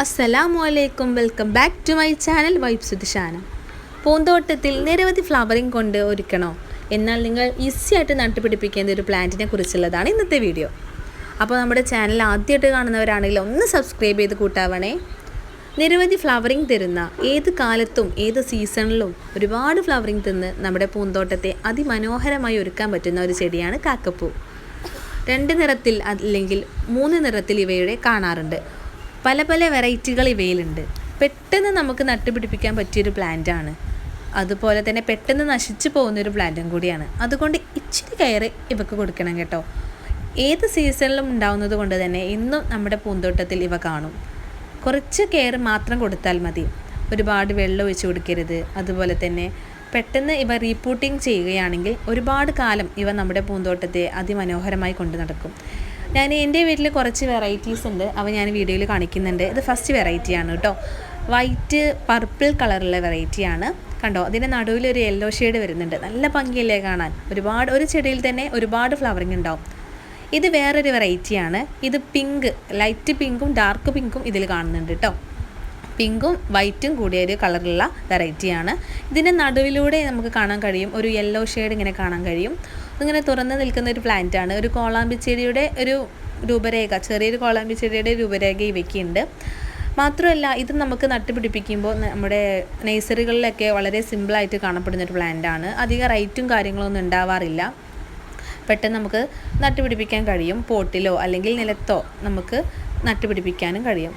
അസ്സലാമു അലൈക്കും welcome back to my channel vibes Dishana പൂന്തോട്ടത്തിൽ നിരവധി ഫ്ലവറിംഗ് കൊണ്ട് ഒരുക്കണോ? എന്നാൽ നിങ്ങൾ ഈസി ആയിട്ട് നട്ടുപിടിപ്പിക്കേണ്ട ഒരു പ്ലാന്റിനെ കുറിച്ചുള്ളതാണ് ഇന്നത്തെ വീഡിയോ അപ്പോൾ നമ്മുടെ ചാനൽ ആദ്യമായിട്ട് കാണുന്നവരാണെങ്കിൽ ഒന്ന് സബ്സ്ക്രൈബ് ചെയ്ത് കൂട്ടാവണേ. നിരവധി ഫ്ലവറിംഗ് തരുന്ന ഏത് കാലത്തും ഏത് സീസണിലും ഒരുപാട് ഫ്ലവറിംഗ് തിന്ന് നമ്മുടെ പൂന്തോട്ടത്തെ അതിമനോഹരമായി ഒരുക്കാൻ പറ്റുന്ന ഒരു ചെടിയാണ് കാക്കപ്പൂ. രണ്ട് നിറത്തിൽ അല്ലെങ്കിൽ മൂന്ന് നിറത്തിൽ ഇവയുടെ കാണാറുണ്ട്. പല പല വെറൈറ്റികൾ ഇവയിലുണ്ട്. പെട്ടെന്ന് നമുക്ക് നട്ടുപിടിപ്പിക്കാൻ പറ്റിയൊരു പ്ലാന്റാണ് അതുപോലെ തന്നെ പെട്ടെന്ന് നശിച്ചു പോകുന്നൊരു പ്ലാന്റും കൂടിയാണ്. അതുകൊണ്ട് ഇച്ചിരി കയറ് ഇവക്ക് കൊടുക്കണം കേട്ടോ. ഏത് സീസണിലും ഉണ്ടാവുന്നത് കൊണ്ട് തന്നെ ഇന്നും നമ്മുടെ പൂന്തോട്ടത്തിൽ ഇവ കാണും. കുറച്ച് കെയർ മാത്രം കൊടുത്താൽ മതി. ഒരുപാട് വെള്ളം ഒഴിച്ച് കൊടുക്കരുത്. അതുപോലെ തന്നെ പെട്ടെന്ന് ഇവ റീപൂട്ടിങ് ചെയ്യുകയാണെങ്കിൽ ഒരുപാട് കാലം ഇവ നമ്മുടെ പൂന്തോട്ടത്തെ അതിമനോഹരമായി കൊണ്ടു നടക്കും. ഞാൻ എന്റെ വീട്ടിൽ കുറച്ച് വെറൈറ്റീസ് ഉണ്ട്. അവ ഞാൻ വീഡിയോയിൽ കാണിക്കുന്നുണ്ട്. ഇത് ഫസ്റ്റ് വെറൈറ്റിയാണ് കേട്ടോ വൈറ്റ് പർപ്പിൾ കളറുള്ള വെറൈറ്റിയാണ് കണ്ടോ? അതിന്റെ നടുവിൽ ഒരു യെല്ലോ ഷെയ്ഡ് വരുന്നുണ്ട്. നല്ല ഭംഗിയല്ലേ കാണാൻ? ഒരുപാട് ഒരു ചെടിയിൽ തന്നെ ഒരുപാട് ഫ്ലവറിങ് ഉണ്ടാവും. ഇത് വേറൊരു വെറൈറ്റിയാണ് ഇത് പിങ്ക് ലൈറ്റ് പിങ്കും ഡാർക്ക് പിങ്കും ഇതിൽ കാണുന്നുണ്ട് കേട്ടോ പിങ്കും വൈറ്റും കൂടിയ ഒരു കളറുള്ള വെറൈറ്റിയാണ് ഇതിന്റെ നടുവിലൂടെ നമുക്ക് കാണാൻ കഴിയും. ഒരു യെല്ലോ ഷെയ്ഡ് ഇങ്ങനെ കാണാൻ കഴിയും. ഇങ്ങനെ തുറന്ന് നിൽക്കുന്ന ഒരു പ്ലാന്റ് ആണ്. ഒരു കോളാമ്പി ചെടിയുടെ ഒരു രൂപരേഖ ചെറിയൊരു കോളാമ്പി ചെടിയുടെ രൂപരേഖ ഇവയ്ക്കുണ്ട്. മാത്രമല്ല ഇത് നമുക്ക് നട്ടുപിടിപ്പിക്കുമ്പോൾ നമ്മുടെ നഴ്സറികളിലൊക്കെ വളരെ സിമ്പിളായിട്ട് കാണപ്പെടുന്ന ഒരു പ്ലാന്റ് ആണ്. അധികം റൈറ്റും കാര്യങ്ങളൊന്നും ഉണ്ടാവാറില്ല. പെട്ടെന്ന് നമുക്ക് നട്ടുപിടിപ്പിക്കാൻ കഴിയും. പോട്ടിലോ അല്ലെങ്കിൽ നിലത്തോ നമുക്ക് നട്ടുപിടിപ്പിക്കാനും കഴിയും.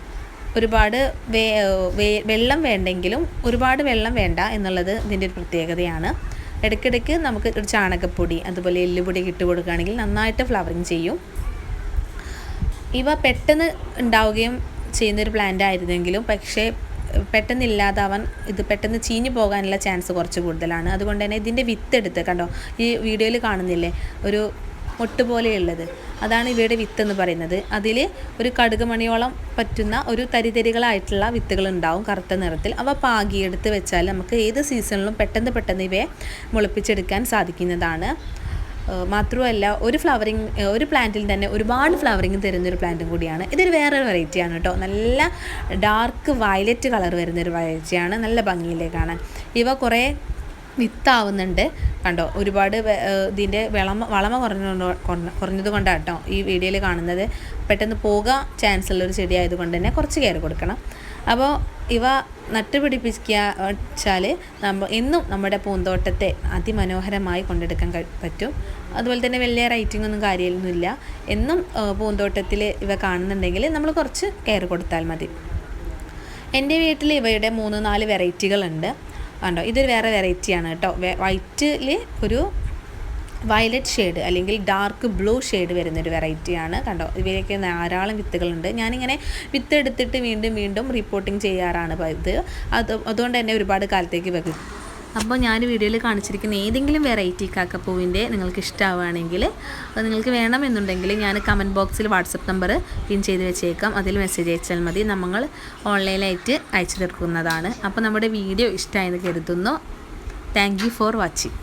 ഒരുപാട് വെള്ളം വേണ്ടെങ്കിലും ഒരുപാട് വെള്ളം വേണ്ട എന്നുള്ളത് ഇതിന്റെ ഒരു പ്രത്യേകതയാണ്. ഇടയ്ക്കിടയ്ക്ക് നമുക്ക് ഒരു ചാണകപ്പൊടി അതുപോലെ എല്ലുപൊടി ഇട്ട് കൊടുക്കുകയാണെങ്കിൽ നന്നായിട്ട് ഫ്ലവറിങ് ചെയ്യും. ഇവ പെട്ടെന്ന് ഉണ്ടാവുകയും ചെയ്യുന്നൊരു പ്ലാന്റ് ആയിരുന്നെങ്കിലും പക്ഷേ പെട്ടെന്ന് ഇല്ലാതാവാൻ ഇത് പെട്ടെന്ന് ചീഞ്ഞു പോകാനുള്ള ചാൻസ് കുറച്ച് കൂടുതലാണ്. അതുകൊണ്ട് തന്നെ ഇതിന്റെ വിത്ത് എടുത്ത് കണ്ടോ ഈ വീഡിയോയിൽ കാണുന്നില്ലേ? ഒരു മൊട്ട് പോലെയുള്ളത് അതാണ് ഇവയുടെ വിത്ത് എന്ന് പറയുന്നത്. അതിൽ ഒരു കടുക് മണിയോളം പറ്റുന്ന ഒരു തരിതരികളായിട്ടുള്ള വിത്തുകൾ ഉണ്ടാവും കറുത്ത നിറത്തിൽ. അവ പാകിയെടുത്ത് വെച്ചാൽ നമുക്ക് ഏത് സീസണിലും പെട്ടെന്ന് പെട്ടെന്ന് ഇവയെ മുളപ്പിച്ചെടുക്കാൻ സാധിക്കുന്നതാണ്. മാത്രമല്ല ഒരു ഫ്ലവറിങ് ഒരു പ്ലാന്റിൽ തന്നെ ഒരുപാട് ഫ്ലവറിങ് തരുന്നൊരു പ്ലാന്റും കൂടിയാണ്. ഇതൊരു വേറൊരു വെറൈറ്റിയാണ് കേട്ടോ. നല്ല ഡാർക്ക് വയലറ്റ് കളർ വരുന്നൊരു വെറൈറ്റിയാണ് നല്ല ഭംഗിയിലേ കാണാൻ. ഇവ കുറേ വിത്താവുന്നുണ്ട്. കണ്ടോ ഒരുപാട് ഇതിന്റെ വിളമ വളമ കുറഞ്ഞുകൊണ്ട് കുറഞ്ഞത് കൊണ്ടാണ് കേട്ടോ ഈ വീഡിയോയിൽ കാണുന്നത്. പെട്ടെന്ന് പോകാൻ ചാൻസ് ഉള്ള ഒരു ചെടി ആയതുകൊണ്ട് തന്നെ കുറച്ച് കെയർ കൊടുക്കണം. അപ്പോൾ ഇവ നട്ടുപിടിപ്പിക്കുക വെച്ചാൽ നമ്മൾ എന്നും നമ്മുടെ പൂന്തോട്ടത്തെ അതിമനോഹരമായി കൊണ്ടെടുക്കാൻ പറ്റും. അതുപോലെ തന്നെ വലിയ റൈറ്റിംഗ് ഒന്നും കാര്യമൊന്നുമില്ല എന്നും പൂന്തോട്ടത്തിൽ ഇവ കാണുന്നുണ്ടെങ്കിൽ നമ്മൾ കുറച്ച് കെയർ കൊടുത്താൽ മതി. എന്റെ വീട്ടിൽ ഇവയുടെ മൂന്ന് നാല് വെറൈറ്റികളുണ്ട് കണ്ടോ? ഇതൊരു വേറെ വെറൈറ്റിയാണ് കേട്ടോ. വൈറ്റിൽ ഒരു വയലറ്റ് ഷെയ്ഡ് അല്ലെങ്കിൽ ഡാർക്ക് ബ്ലൂ ഷെയ്ഡ് വരുന്നൊരു വെറൈറ്റിയാണ് കണ്ടോ? ഇവയൊക്കെ ധാരാളം വിത്തുകളുണ്ട്. ഞാനിങ്ങനെ വിത്ത് എടുത്തിട്ട് വീണ്ടും വീണ്ടും റിപ്പോർട്ടിംഗ് ചെയ്യാറാണ് ഇത് അത് അതുകൊണ്ട് തന്നെ ഒരുപാട് കാലത്തേക്ക് വെക്കും അപ്പോൾ ഞാൻ വീഡിയോയിൽ കാണിച്ചിരിക്കുന്ന ഏതെങ്കിലും വെറൈറ്റി കാക്കപ്പൂവിന്റെ നിങ്ങൾക്ക് ഇഷ്ടമാവുകയാണെങ്കിൽ അത് നിങ്ങൾക്ക് വേണമെന്നുണ്ടെങ്കിൽ ഞാൻ കമന്റ് ബോക്സിൽ വാട്സപ്പ് നമ്പർ പിൻ ചെയ്ത് വെച്ചേക്കാം. അതിൽ മെസ്സേജ് അയച്ചാൽ മതി. നമ്മൾ ഓൺലൈനായിട്ട് അയച്ചു തീർക്കുന്നതാണ്. അപ്പോൾ നമ്മുടെ വീഡിയോ ഇഷ്ടമായെന്ന് കരുതുന്നു. Thank for watching